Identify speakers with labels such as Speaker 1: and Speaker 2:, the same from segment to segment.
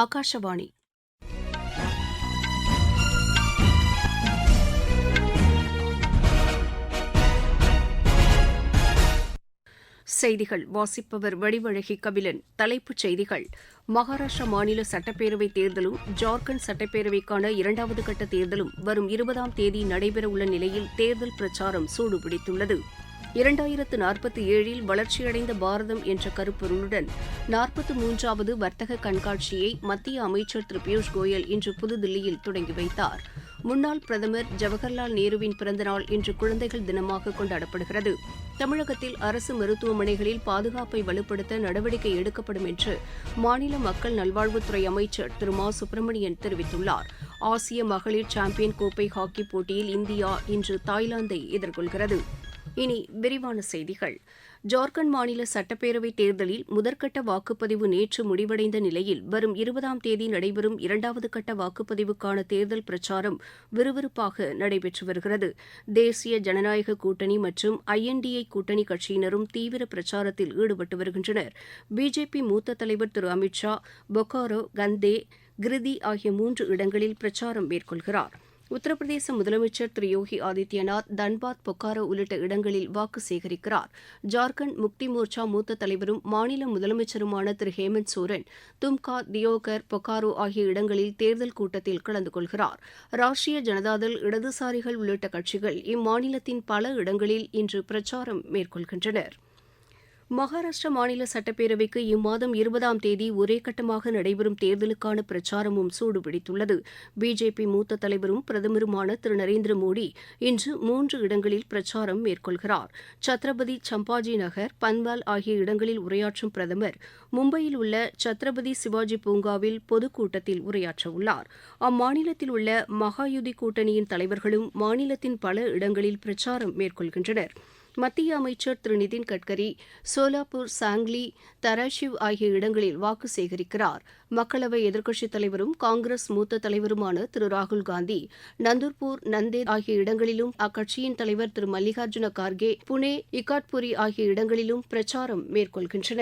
Speaker 1: ஆகாஷவாணி செய்திகள் வாசிப்பவர் வடிவழகி கபிலன் தலைப்புச் செய்திகள் மகாராஷ்டிரா மாநில சட்டப்பேரவை தேர்தலும் ஜார்க்கண்ட் சட்டப்பேரவைக்கான இரண்டாவது கட்ட தேர்தலும் வரும் இருபதாம் தேதி நடைபெறவுள்ள நிலையில் தேர்தல் பிரச்சாரம் சூடுபிடித்துள்ளது இரண்டாயிரத்து நாற்பத்தி ஏழில் வளர்ச்சியடைந்த பாரதம் என்ற கருப்பொருளுடன் நாற்பத்தி மூன்றாவது வர்த்தக கண்காட்சியை மத்திய அமைச்சர் திரு பியூஷ் கோயல் இன்று புதுதில்லியில் தொடங்கி வைத்தார் முன்னாள் பிரதமர் ஜவஹர்லால் நேருவின் பிறந்தநாள் இன்று குழந்தைகள் தினமாக கொண்டாடப்படுகிறது தமிழகத்தில் அரசு மருத்துவமனைகளில் பாதுகாப்பை வலுப்படுத்த நடவடிக்கை எடுக்கப்படும் என்று மாநில மக்கள் நல்வாழ்வுத்துறை அமைச்சர் திரு மா சுப்பிரமணியன் தெரிவித்துள்ளார் ஆசிய மகளிர் சாம்பியன் கோப்பை ஹாக்கி போட்டியில் இந்தியா இன்று தாய்லாந்தை எதிர்கொள்கிறது இனி விரிவான செய்திகள் ஜார்க்கண்ட் மாநில சட்டப்பேரவைத் தேர்தலில் முதற்கட்ட வாக்குப்பதிவு நேற்று முடிவடைந்த நிலையில் வரும் இருபதாம் தேதி நடைபெறும் இரண்டாவது கட்ட வாக்குப்பதிவுக்கான தேர்தல் பிரச்சாரம் விறுவிறுப்பாக நடைபெற்று வருகிறது தேசிய ஜனநாயக கூட்டணி மற்றும் ஐஎன்டிஐ கூட்டணி கட்சியினரும் தீவிர பிரச்சாரத்தில் ஈடுபட்டு வருகின்றனர் பிஜேபி மூத்த தலைவர் திரு அமித் ஷா பொக்காரோ கந்தே கிருதி ஆகிய மூன்று இடங்களில் பிரச்சாரம் மேற்கொள்கிறாா் உத்தரப்பிரதேச முதலமைச்சர் திரு யோகி ஆதித்யநாத் தன்பாத் பொக்காரோ உள்ளிட்ட இடங்களில் வாக்கு சேகரிக்கிறார் ஜார்க்கண்ட் முக்தி மோர்ச்சா மூத்த தலைவரும் மாநில முதலமைச்சருமான திரு ஹேமந்த் சோரன் தும்கா தியோகர் பொக்காரோ ஆகிய இடங்களில் தேர்தல் கூட்டத்தில் கலந்து கொள்கிறார் ராஷ்டிரிய ஜனதாதள் இடதுசாரிகள் உள்ளிட்ட கட்சிகள் இம்மாநிலத்தின் பல இடங்களில் இன்று பிரச்சாரம் மேற்கொள்கின்றனா் மகாராஷ்டிர மாநில சட்டப்பேரவைக்கு இம்மாதம் இருபதாம் தேதி ஒரே கட்டமாக நடைபெறும் தேர்தலுக்கான பிரச்சாரமும் சூடுபிடித்துள்ளது பிஜேபி மூத்த தலைவரும் பிரதமருமான திரு நரேந்திர மோடி இன்று மூன்று இடங்களில் பிரச்சாரம் மேற்கொள்கிறார் சத்ரபதி சம்பாஜி நகர் பன்வால் ஆகிய இடங்களில் உரையாற்றும் பிரதமர் மும்பையில் உள்ள சத்ரபதி சிவாஜி பூங்காவில் பொதுக்கூட்டத்தில் உரையாற்றவுள்ளார் அம்மாநிலத்தில் உள்ள மகாயுதி கூட்டணியின் தலைவர்களும் மாநிலத்தின் பல இடங்களில் பிரச்சாரம் மேற்கொள்கின்றனா் மத்திய அமைச்சர் திரு நிதின் கட்கரி சோலாப்பூர் சாங்லி தராஷிவ் ஆகிய இடங்களில் வாக்கு சேகரிக்கிறார் மக்களவை எதிர்க்கட்சித் தலைவரும் காங்கிரஸ் மூத்த தலைவருமான திரு ராகுல் காந்தி நந்தூர்பூர் நந்தேர் ஆகிய இடங்களிலும் அக்கட்சியின் தலைவர் திரு மல்லிகார்ஜுன கார்கே புனே இக்காட்புரி ஆகிய இடங்களிலும் பிரச்சாரம் மேற்கொள்கின்றனா்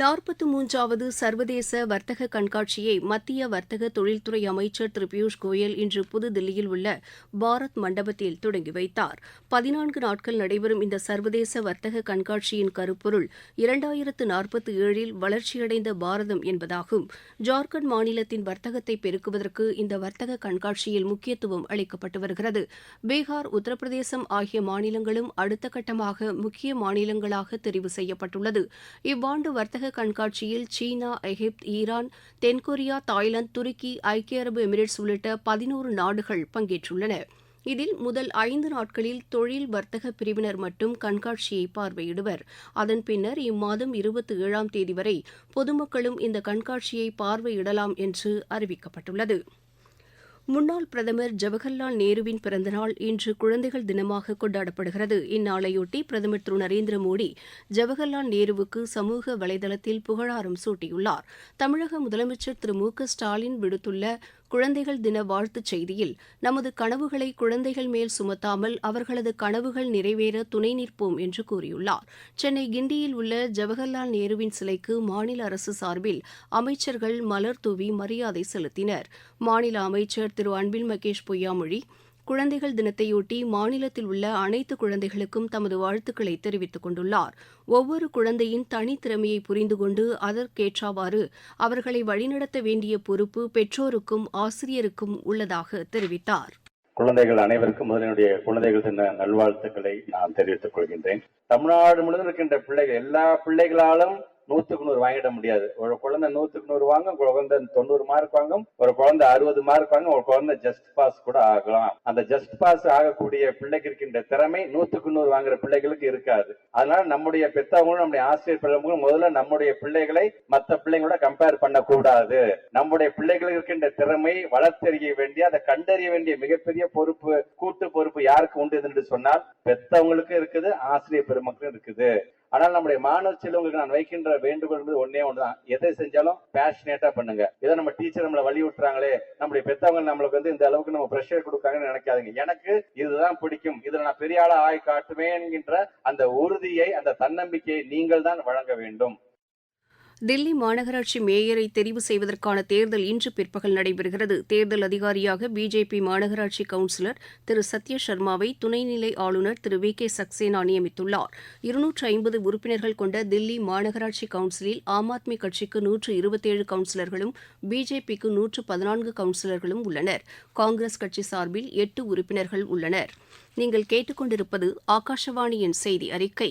Speaker 1: நாற்பத்து மூன்றாவது சர்வதேச வர்த்தக கண்காட்சியை மத்திய வர்த்தக தொழில்துறை அமைச்சர் திரு பியூஷ் கோயல் இன்று புதுதில்லியில் உள்ள பாரத் மண்டபத்தில் தொடங்கி வைத்தார் பதினான்கு நாட்கள் நடைபெறும் இந்த சர்வதேச வர்த்தக கண்காட்சியின் கருப்பொருள் இரண்டாயிரத்து நாற்பத்தி ஏழில் வளர்ச்சியடைந்த பாரதம் என்பதாகும் ஜார்க்கண்ட் மாநிலத்தின் வர்த்தகத்தை பெருக்குவதற்கு இந்த வர்த்தக கண்காட்சியில் முக்கியத்துவம் அளிக்கப்பட்டு வருகிறது பீகார் உத்தரப்பிரதேசம் ஆகிய மாநிலங்களும் அடுத்த கட்டமாக முக்கிய மாநிலங்களாக தெரிவு செய்யப்பட்டுள்ளது இவ்வாண்டு வர்த்தக வர்த்தக கண்காட்சியில் சீனா எகிப்த் ஈரான் தென்கொரியா தாய்லாந்து துருக்கி ஐக்கிய அரபு எமிரேட்ஸ் உள்ளிட்ட பதினோரு நாடுகள் பங்கேற்றுள்ளன இதில் முதல் ஐந்து நாட்களில் தொழில் வர்த்தக பிரிவினர் மட்டும் கண்காட்சியை பார்வையிடுவர் அதன் பின்னர் இம்மாதம் இருபத்தி ஏழாம் தேதி வரை பொதுமக்களும் இந்த கண்காட்சியை பார்வையிடலாம் என்று அறிவிக்கப்பட்டுள்ளது முன்னாள் பிரதமர் ஜவஹர்லால் நேருவின் பிறந்தநாள் இன்று குழந்தைகள் தினமாக கொண்டாடப்படுகிறது இந்நாளையொட்டி பிரதமர் திரு நரேந்திர மோடி ஜவஹர்லால் நேருவுக்கு சமூக வலைதளத்தில் புகழாரம் சூட்டியுள்ளார் தமிழக முதலமைச்சர் திரு மு க ஸ்டாலின் விடுத்துள்ள குழந்தைகள் தின வாழ்த்துச் செய்தியில் நமது கனவுகளை குழந்தைகள் மேல் சுமத்தாமல் அவர்களது கனவுகள் நிறைவேற துணை நிற்போம் என்று கூறியுள்ளார் சென்னை கிண்டியில் உள்ள ஜவஹர்லால் நேருவின் சிலைக்கு மாநில அரசு சார்பில் அமைச்சர்கள் மலர் தூவி மரியாதை செலுத்தினர் மாநில அமைச்சர் திரு அன்பில் மகேஷ் பொய்யாமொழி குழந்தைகள் தினத்தையொட்டி மாநிலத்தில் உள்ள அனைத்து குழந்தைகளுக்கும் தமது வாழ்த்துக்களை தெரிவித்துக் கொண்டுள்ளார் ஒவ்வொரு குழந்தையின் தனித்திறமையை புரிந்து கொண்டு அதற்கேற்றவாறு அவர்களை வழிநடத்த வேண்டிய பொறுப்பு பெற்றோருக்கும் ஆசிரியருக்கும் உள்ளதாக தெரிவித்தார்
Speaker 2: குழந்தைகள் அனைவருக்கும் முதலினுடைய குழந்தைகள் தின நல்வாழ்த்துக்களை நான் தெரிவித்துக் கொள்கின்றேன் தமிழ்நாடு முழுவதும் இருக்கின்ற பிள்ளைகள் எல்லா பிள்ளைகளாலும் நூத்துக்கு நூறு வாங்கிட முடியாது ஒரு குழந்தை நூத்துக்கு நூறு வாங்கும் குழந்தை தொண்ணூறு மார்க் வாங்கும் ஒரு குழந்தை அறுபது மார்க் வாங்கும் ஒரு குழந்தை ஜஸ்ட் பாஸ் கூட ஆகலாம் அந்த ஜஸ்ட் பாஸ் ஆகக்கூடிய பிள்ளைக்கு இருக்கின்ற திறமை நூத்துக்கு நூறு வாங்குற பிள்ளைகளுக்கு இருக்காது அதனால நம்முடைய பெத்தவங்களும் நம்முடைய ஆசிரியர் பிள்ளைகளும் முதல்ல நம்முடைய பிள்ளைகளை மற்ற பிள்ளைங்களோட கம்பேர் பண்ணக்கூடாது நம்முடைய பிள்ளைகளுக்கு இருக்கின்ற திறமை வளர்த்தறிய வேண்டிய அதை கண்டறிய வேண்டிய மிகப்பெரிய பொறுப்பு கூட்டு பொறுப்பு யாருக்கு உண்டு என்று சொன்னால் பெத்தவங்களுக்கு இருக்குது ஆசிரியர் பெருமக்களும் இருக்குது ஆனால் நம்முடைய மாணவ செல்வங்களுக்கு நான் வைக்கின்ற வேண்டுகோள் என்பது ஒன்னே ஒன்றுதான் எதை செஞ்சாலும் பேஷனேட்டா பண்ணுங்க இதை நம்ம டீச்சர் நம்மளை வழி விட்டுறாங்களே நம்முடைய பெத்தவங்க நம்மளுக்கு வந்து இந்த அளவுக்கு நம்ம ப்ரெஷர் கொடுக்காங்கன்னு நினைக்காதுங்க எனக்கு இதுதான் பிடிக்கும் இதுல நான் பெரிய ஆளா ஆய் காட்டுவேன் என்கின்ற அந்த உறுதியை அந்த தன்னம்பிக்கையை நீங்கள் தான் வழங்க வேண்டும்
Speaker 1: தில்லி மாநகராட்சி மேயரை தெரிவு செய்வதற்கான தேர்தல் இன்று பிற்பகல் நடைபெறுகிறது தேர்தல் அதிகாரியாக பிஜேபி மாநகராட்சி கவுன்சிலர் திரு சத்ய சர்மாவை துணைநிலை ஆளுநர் திரு வி கே சக்சேனா நியமித்துள்ளார் இருநூற்று ஐம்பது உறுப்பினர்கள் கொண்ட தில்லி மாநகராட்சி கவுன்சிலில் ஆம் ஆத்மி கட்சிக்கு நூற்று இருபத்தேழு கவுன்சிலர்களும் பிஜேபிக்கு நூற்று பதினான்கு கவுன்சிலர்களும் உள்ளனர் காங்கிரஸ் கட்சி சார்பில் எட்டு உறுப்பினர்கள் உள்ளனர் நீங்கள் கேட்டுக்கொண்டிருப்பது ஆகாஷவாணியின் செய்தி அறிக்கை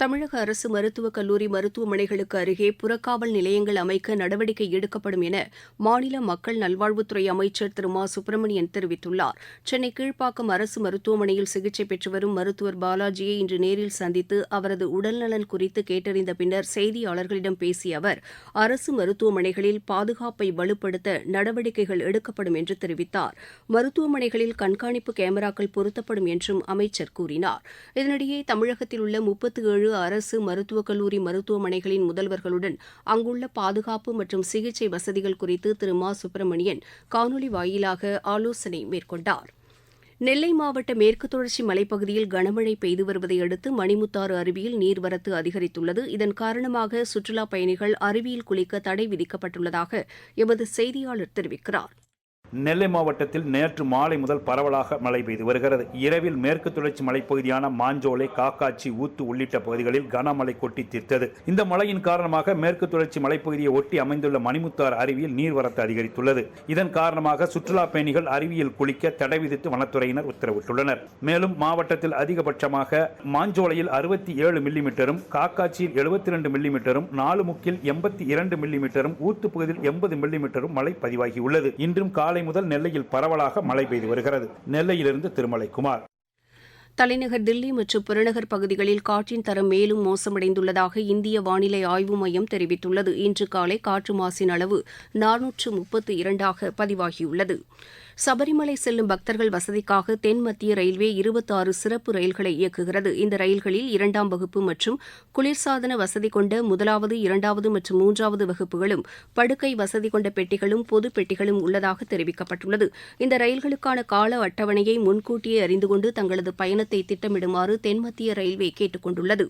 Speaker 1: தமிழக அரசு மருத்துவக் கல்லூரி மருத்துவமனைகளுக்கு அருகே புறக்காவல் நிலையங்கள் அமைக்க நடவடிக்கை எடுக்கப்படும் என மாநில மக்கள் நல்வாழ்வுத்துறை அமைச்சர் திரு மா சுப்பிரமணியன் தெரிவித்துள்ளார் சென்னை கீழ்ப்பாக்கம் அரசு மருத்துவமனையில் சிகிச்சை பெற்று வரும் மருத்துவர் பாலாஜியை இன்று நேரில் சந்தித்து அவரது உடல்நலன் குறித்து கேட்டறிந்த பின்னர் செய்தியாளர்களிடம் பேசிய அவர் அரசு மருத்துவமனைகளில் பாதுகாப்பை வலுப்படுத்த நடவடிக்கைகள் எடுக்கப்படும் என்று தெரிவித்தார் மருத்துவமனைகளில் கண்காணிப்பு கேமராக்கள் பொருத்தப்படும் என்றும் அமைச்சர் கூறினார் இதனிடையே தமிழகத்தில் உள்ள முப்பத்தி ஏழு அரசு மருத்துவக் கல்லூரி மருத்துவமனைகளின் முதல்வர்களுடன் அங்குள்ள பாதுகாப்பு மற்றும் சிகிச்சை வசதிகள் குறித்து திரு மா சுப்பிரமணியன் காணொலி வாயிலாக ஆலோசனை மேற்கொண்டார் நெல்லை மாவட்ட மேற்கு தொடர்ச்சி மலைப்பகுதியில் கனமழை பெய்து வருவதை அடுத்து மணிமுத்தாறு அருவியில் நீர்வரத்து அதிகரித்துள்ளது இதன் காரணமாக சுற்றுலாப் பயணிகள் அருவியில் குளிக்க தடை விதிக்கப்பட்டுள்ளதாக எமது செய்தியாளர் தெரிவிக்கிறார்
Speaker 3: நெல்லை மாவட்டத்தில் நேற்று மாலை முதல் பரவலாக மழை பெய்து வருகிறது இரவில் மேற்கு தொடர்ச்சி மலைப்பகுதியான மாஞ்சோலை காக்காச்சி ஊத்து உள்ளிட்ட பகுதிகளில் கனமழை கொட்டி தீர்த்தது இந்த மழையின் காரணமாக மேற்கு தொடர்ச்சி மலைப்பகுதியை ஒட்டி அமைந்துள்ள மணிமுத்தார் அருவியில் நீர்வரத்து அதிகரித்துள்ளது இதன் காரணமாக சுற்றுலா பயணிகள் அருவியில் குளிக்க தடை விதித்து வனத்துறையினர் உத்தரவிட்டுள்ளனர் மேலும் மாவட்டத்தில் அதிகபட்சமாக மாஞ்சோலையில் அறுபத்தி ஏழு மில்லிமீட்டரும் காக்காச்சியில் எழுபத்தி ரெண்டு மில்லிமீட்டரும் நாலு முக்கில் எண்பத்தி இரண்டு மில்லிமீட்டரும் ஊத்து பகுதியில் எண்பது மில்லிமீட்டரும் மழை பதிவாகியுள்ளது இன்றும் காலை காலை முதல் நெல்லையில் பரவலாக மழை பெய்து வருகிறது நெல்லையிலிருந்து திருமலை குமார்
Speaker 1: தலைநகர் தில்லி மற்றும் புறநகர் பகுதிகளில் காற்றின் தரம் மேலும் மோசமடைந்துள்ளதாக இந்திய வானிலை ஆய்வு மையம் தெரிவித்துள்ளது இன்று காலை காற்று மாசின் அளவு நானூற்று முப்பத்து இரண்டாக பதிவாகியுள்ளது சபரிமலை செல்லும் பக்தர்கள் வசதிக்காக தென் மத்திய ரயில்வே இருபத்தாறு சிறப்பு ரயில்களை இயக்குகிறது இந்த ரயில்களில் இரண்டாம் வகுப்பு மற்றும் குளிர்சாதன வசதி கொண்ட முதலாவது இரண்டாவது மற்றும் மூன்றாவது வகுப்புகளும் படுக்கை வசதி கொண்ட பெட்டிகளும் பொது பெட்டிகளும் உள்ளதாக தெரிவிக்கப்பட்டுள்ளது இந்த ரயில்களுக்கான கால அட்டவணையை முன்கூட்டியே அறிந்து கொண்டு தங்களது பயணத்தை திட்டமிடுமாறு தென்மத்திய ரயில்வே கேட்டுக் கொண்டுள்ளது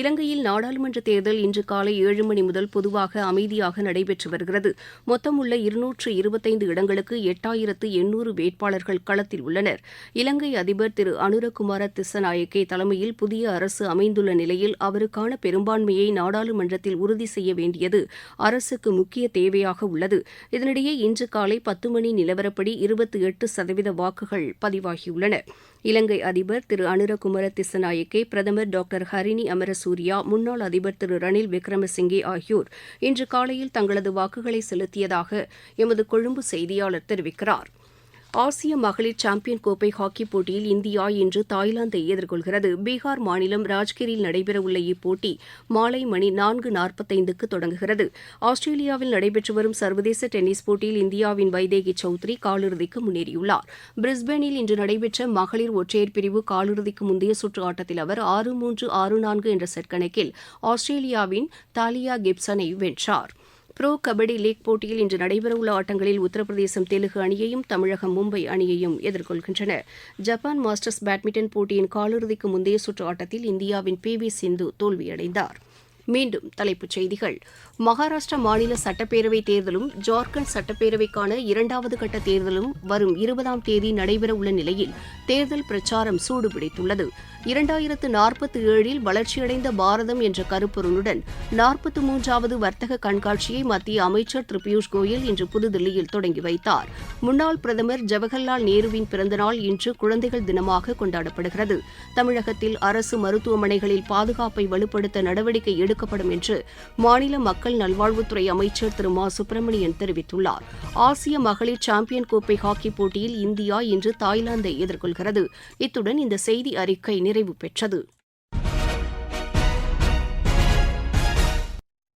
Speaker 1: இலங்கையில் நாடாளுமன்ற தேர்தல் இன்று காலை ஏழு மணி முதல் பொதுவாக அமைதியாக நடைபெற்று வருகிறது மொத்தம் உள்ள இருநூற்று இருபத்தைந்து இடங்களுக்கு எட்டாயிரத்து எண்ணூறு வேட்பாளர்கள் களத்தில் உள்ளனர் இலங்கை அதிபர் திரு அனுரகுமார திசநாயக்கே தலைமையில் புதிய அரசு அமைந்துள்ள நிலையில் அவருக்கான பெரும்பான்மையை நாடாளுமன்றத்தில் உறுதி செய்ய வேண்டியது அரசுக்கு முக்கிய தேவையாக உள்ளது இதனிடையே இன்று காலை பத்து மணி நிலவரப்படி இருபத்தி எட்டு சதவீத வாக்குகள் பதிவாகியுள்ளன இலங்கை அதிபர் திரு அனுரகுமர திசநாயக்கே பிரதமர் டாக்டர் ஹரிணி அமரசூரியா முன்னாள் அதிபர் திரு ரணில் விக்ரமசிங்கே ஆகியோர் இன்று காலையில் தங்களது வாக்குகளை செலுத்தியதாக எமது கொழும்பு செய்தியாளர் தெரிவிக்கிறாா் ஆசிய மகளிர் சாம்பியன் கோப்பை ஹாக்கிப் போட்டியில் இந்தியா இன்று தாய்லாந்தை எதிர்கொள்கிறது பீகார் மாநிலம் ராஜ்கிரில் நடைபெறவுள்ள இப்போட்டி மாலை மணி நான்கு நாற்பத்தைந்துக்கு தொடங்குகிறது ஆஸ்திரேலியாவில் நடைபெற்று வரும் சர்வதேச டென்னிஸ் போட்டியில் இந்தியாவின் வைதேகி சௌத்ரி காலிறுதிக்கு முன்னேறியுள்ளார் பிரிஸ்பேனில் இன்று நடைபெற்ற மகளிர் ஒற்றையர் பிரிவு காலிறுதிக்கு முந்தைய சுற்று ஆட்டத்தில் அவர் ஆறு மூன்று ஆறு நான்கு என்ற செட் கணக்கில் ஆஸ்திரேலியாவின் தாலியா கிப்சனை வென்றாா் ப்ரோ கபடி லீக் போட்டியில் இன்று நடைபெறவுள்ள ஆட்டங்களில் உத்தரப்பிரதேசம் தெலுகு அணியையும் தமிழகம் மும்பை அணியையும் எதிர்கொள்கின்றன ஜப்பான் மாஸ்டர்ஸ் பேட்மிண்டன் போட்டியின் காலிறுதிக்கு முந்தைய சுற்று ஆட்டத்தில் இந்தியாவின் பி வி சிந்து தோல்வியடைந்தார் மீண்டும் தலைப்புச் செய்திகள் மகாராஷ்டிரா மாநில சட்டப்பேரவைத் தேர்தலும் ஜார்க்கண்ட் சட்டப்பேரவைக்கான இரண்டாவது கட்ட தேர்தலும் வரும் இருபதாம் தேதி நடைபெறவுள்ள நிலையில் தேர்தல் பிரச்சாரம் சூடுபிடித்துள்ளது இரண்டாயிரத்து நாற்பத்தி ஏழில் வளர்ச்சியடைந்த பாரதம் என்ற கருப்பொருளுடன் நாற்பத்தி மூன்றாவது வர்த்தக கண்காட்சியை மத்திய அமைச்சர் திரு பியூஷ் கோயல் இன்று புதுதில்லியில் தொடங்கி வைத்தார் முன்னாள் பிரதமர் ஜவஹர்லால் நேருவின் பிறந்தநாள் இன்று குழந்தைகள் தினமாக கொண்டாடப்படுகிறது தமிழகத்தில் அரசு மருத்துவமனைகளில் பாதுகாப்பை வலுப்படுத்த நடவடிக்கை எடுக்கப்படும் என்று மாநில மக்கள் நல்வாழ்வுத்துறை அமைச்சர் திரு மா சுப்பிரமணியன் தெரிவித்துள்ளார் ஆசிய மகளிர் சாம்பியன் கோப்பை ஹாக்கி போட்டியில் இந்தியா இன்று தாய்லாந்தை எதிர்கொள்கிறது இத்துடன் இந்த செய்தி அறிக்கை நிறைவு பெற்றது